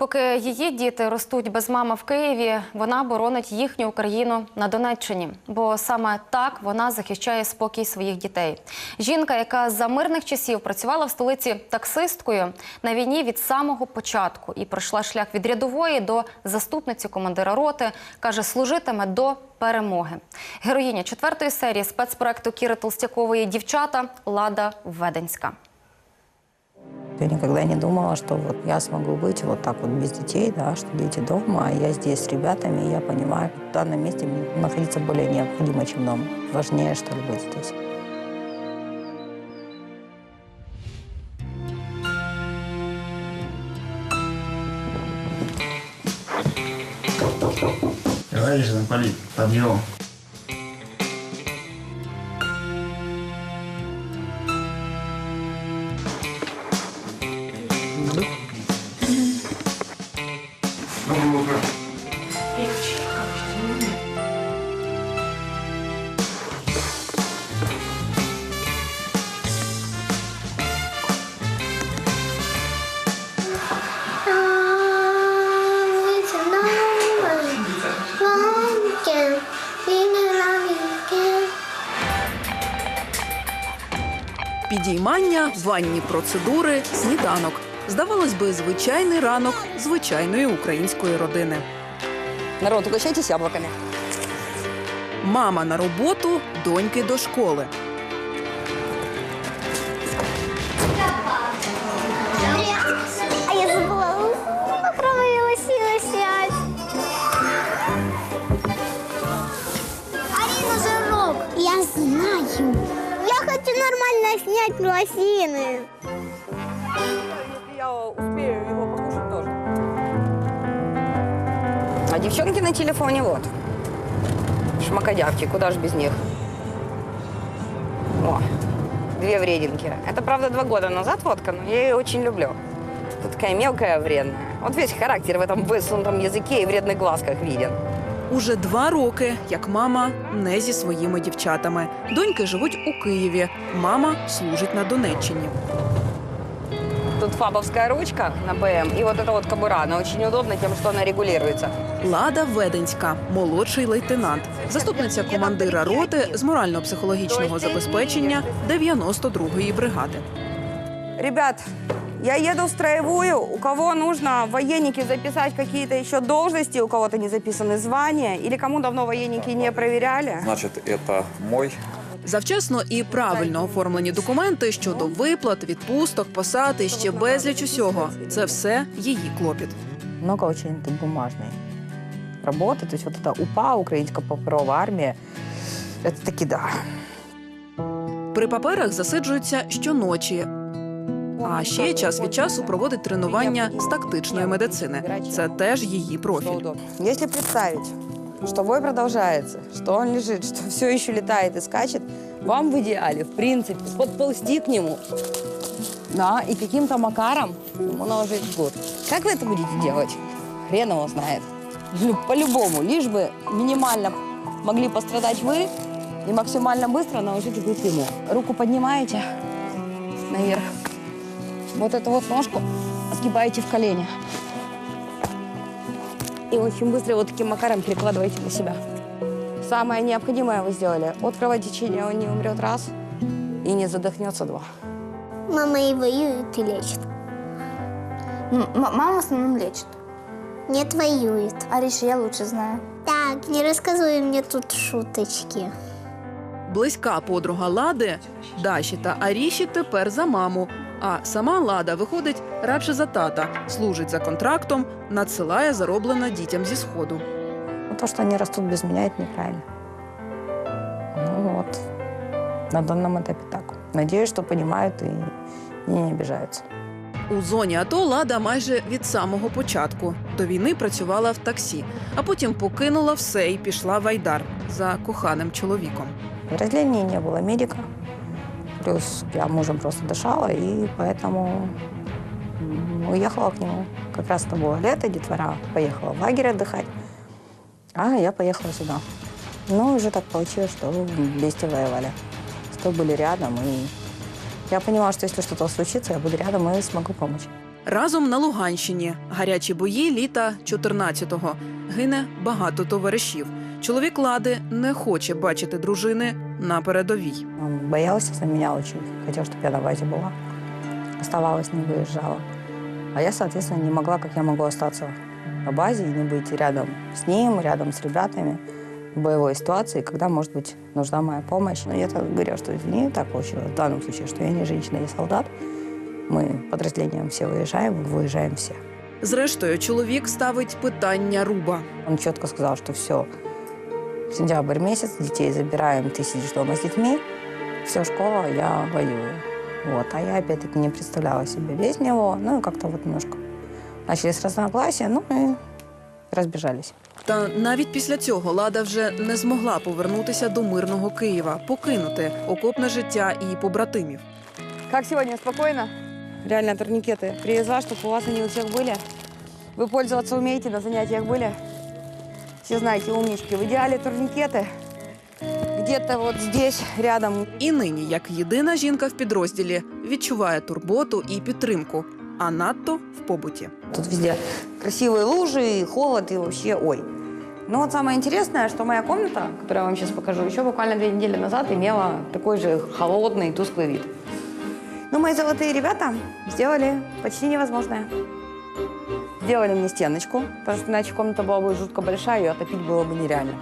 Поки її діти ростуть без мами в Києві, вона боронить їхню Україну на Донеччині, бо саме так вона захищає спокій своїх дітей. Жінка, яка за мирних часів працювала в столиці таксисткою на війні від самого початку і пройшла шлях від рядової до заступниці командира роти, каже, служитиме до перемоги. Героїня четвертої серії спецпроекту Кіри Толстякової дівчата Лада Веденська. Я никогда не думала, что вот я смогу быть вот так вот без детей, да, что дети дома, а я здесь с ребятами, и я понимаю, в данном месте мне находиться более необходимо, чем дома. Важнее, что ли, быть здесь. Товарищ замполит, подъем. Підіймання, ванні процедури, сніданок. Здавалось би, звичайний ранок звичайної української родини. Народ, угощайтесь яблуками. Мама на роботу, доньки до школи. Лосины. Я успею его покушать тоже. А девчонки на телефоне вот. Шмакодявки, куда ж без них? О, две врединки. Это, правда, два года назад водка, но я ее очень люблю. Это такая мелкая вредная. Вот весь характер в этом высунутом языке и вредных глазках виден. Уже два роки, як мама не зі своїми дівчатами. Доньки живуть у Києві. Мама служить на Донеччині. Тут фабовская ручка на БМ, и вот эта вот кобура, она очень удобна тем, что она регулируется. Лада Веденська, молодший лейтенант, заступниця командира роти з морально-психологічного забезпечення 92-ї бригади. Ребят, я еду в строевую. У кого нужно в военники записать какие-то еще должности, у кого-то не записаны звания, или кому давно военники не проверяли. Значит, это мой Завчасно і правильно оформлені документи щодо виплат, відпусток, посад і ще безліч усього. Це все її клопіт. Много очень этой бумажной работы. То есть вот это УПА, Украинская паперова армия, это таки да. При паперах засиджується щоночі. А ще час від часу проводить тренування з тактичної медицини. Це теж її профіль. Если представить, что бой продолжается, что он лежит, что все еще летает и скачет, вам в идеале, в принципе, подползти к нему, да, и каким-то макаром ему наложить год. Как вы это будете делать? Хрен его знает. Ну, По-любому, лишь бы минимально могли пострадать вы и максимально быстро наложить гуд ему. Руку поднимаете наверх. Вот эту вот ножку сгибаете в колени. И очень быстро вот таким макаром перекладываете на себя. Самое необходимое вы сделали. От кровотечения он не умрет раз и не задохнется два. Мама и воюет, и лечит. мама в основном лечит. Нет, воюет. Ариша, я лучше знаю. Так, не рассказывай мне тут шуточки. Близька подруга Лади Даші та Аріші тепер за маму. А сама Лада виходить радше за тата, служить за контрактом, надсилає зароблене дітям зі сходу. Ну, то, что они растут без меня, это неправильно. Ну вот, на данном этапе так. Надеюсь, что понимают и, и не обижаются. У зоні АТО Лада майже від самого початку. До війни працювала в таксі, а потім покинула все і пішла в Айдар за коханим чоловіком. Разделения не было медика. Плюс я мужем просто дышала, и поэтому м, уехала к нему. Как раз это было лето, детвора поехала в лагерь отдыхать, а я поехала сюда. Ну, уже так получилось, что вместе воевали, что были рядом, и я понимала, что если что-то случится, я буду рядом и смогу помочь. Разом на Луганщині гарячі бої літа 14-го. Гине багато товаришів. Чоловік лади не хоче бачити дружини на передовій. Он боялся за меня очень. Хотел, чтобы я на базе была. Оставалась, не выезжала. А я, соответственно, не могла, как я могу остаться на базе и не быть рядом с ним, рядом с ребятами в боевой ситуации, когда, может быть, нужна моя помощь. Но я так говорю, что извини, так получилось в данном случае, что я не женщина, я солдат. Мы подразделением все выезжаем, выезжаем все. Зрештою, чоловік ставить питання руба. Он четко сказал, что все, сентябрь месяц, детей забираем, ты сидишь дома с детьми, все, школа, я воюю. Вот. А я опять-таки не представляла себе без него, ну и как-то вот немножко начались разногласия, ну и разбежались. Та навіть після цього Лада вже не змогла повернутися до мирного Києва, покинути окопне життя і побратимів. Как сегодня? Спокойно? Реально турникеты привезла, чтобы у вас они у всех были. Вы пользоваться умеете, на занятиях были? Все знаете, умнички. В идеале турникеты где-то вот здесь, рядом. І нині, як єдина жінка в підрозділі, відчуває турботу і підтримку, а надто в побуті. Тут везде красивые лужи, и холод, и вообще ой. Но вот самое интересное, что моя комната, которую я вам сейчас покажу, еще буквально две недели назад имела такой же холодный, тусклый вид. Но мои золотые ребята сделали почти невозможное. Сделали мне стеночку, потому что иначе комната была бы жутко большая, ее отопить было бы нереально.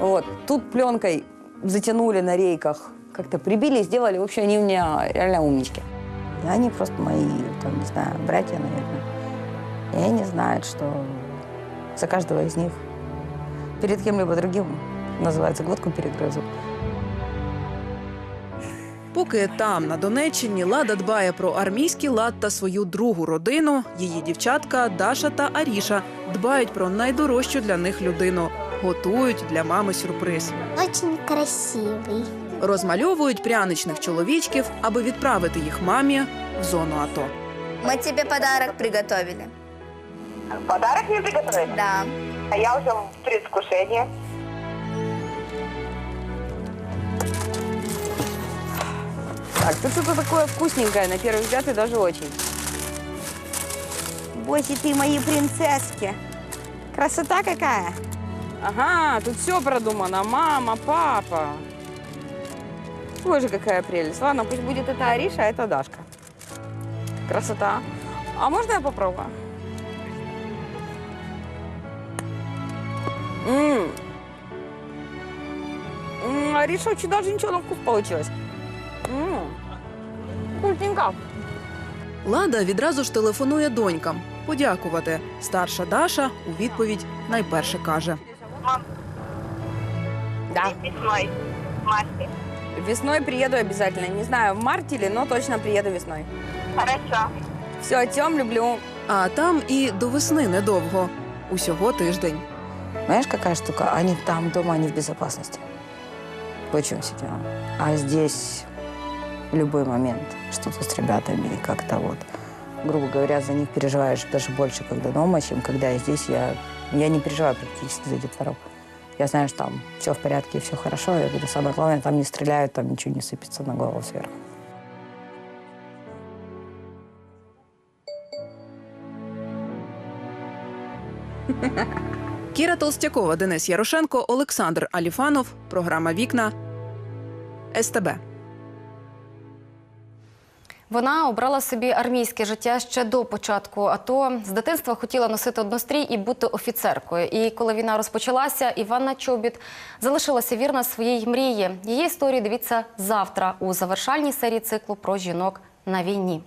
Вот. Тут пленкой затянули на рейках, как-то прибили, сделали. В общем, они у меня реально умнички. И они просто мои, там, не знаю, братья, наверное. И они знают, что за каждого из них перед кем-либо другим, называется, глотку перегрызу. Поки там, на Донеччині, Лада дбає про армійський лад та свою другу родину, її дівчатка Даша та Аріша дбають про найдорожчу для них людину, готують для мами сюрприз. Очень красивый. Розмальовують пряничних чоловічків, аби відправити їх мамі в зону АТО. Мы тебе подарок приготовили. Подарок мне приготовили? Да. А я уже в предвкушении. Так, тут что-то такое вкусненькое, на первый взгляд, и даже очень. Бойся ты, мои принцесски. Красота какая. Ага, тут все продумано. Мама, папа. Боже, какая прелесть. Ладно, пусть будет это Ариша, а это Дашка. Красота. А можно я попробую? М. М, Ариша очень даже ничего на вкус получилось. М. Лада відразу ж телефонує донькам подякувати. Старша Даша у відповідь найперше каже: Да. Весной. Масти. Весной приеду обязательно. Не знаю, в марте или, но точно приеду весной. Хорошо. Все, Тем, люблю. а там і до весни недовго, усього тиждень. Знаешь, какая штука? Они там дома, они в безопасности. Очень все. А здесь любой момент что-то с ребятами, и как-то вот, грубо говоря, за них переживаешь даже больше, когда дома, чем когда я здесь. Я, я не переживаю практически за детвору. Я знаю, что там все в порядке, все хорошо. Я говорю, самое главное, там не стреляют, там ничего не сыпется на голову сверху. Кіра Толстякова, Денис Ярошенко, Олександр Аліфанов. Програма Вікна СТБ. Вона обрала собі армійське життя ще до початку АТО. З дитинства хотіла носити однострій і бути офіцеркою. І коли війна розпочалася, Іванна Чобіт залишилася вірна своїй мрії. Її історію дивіться завтра у завершальній серії циклу про жінок на війні.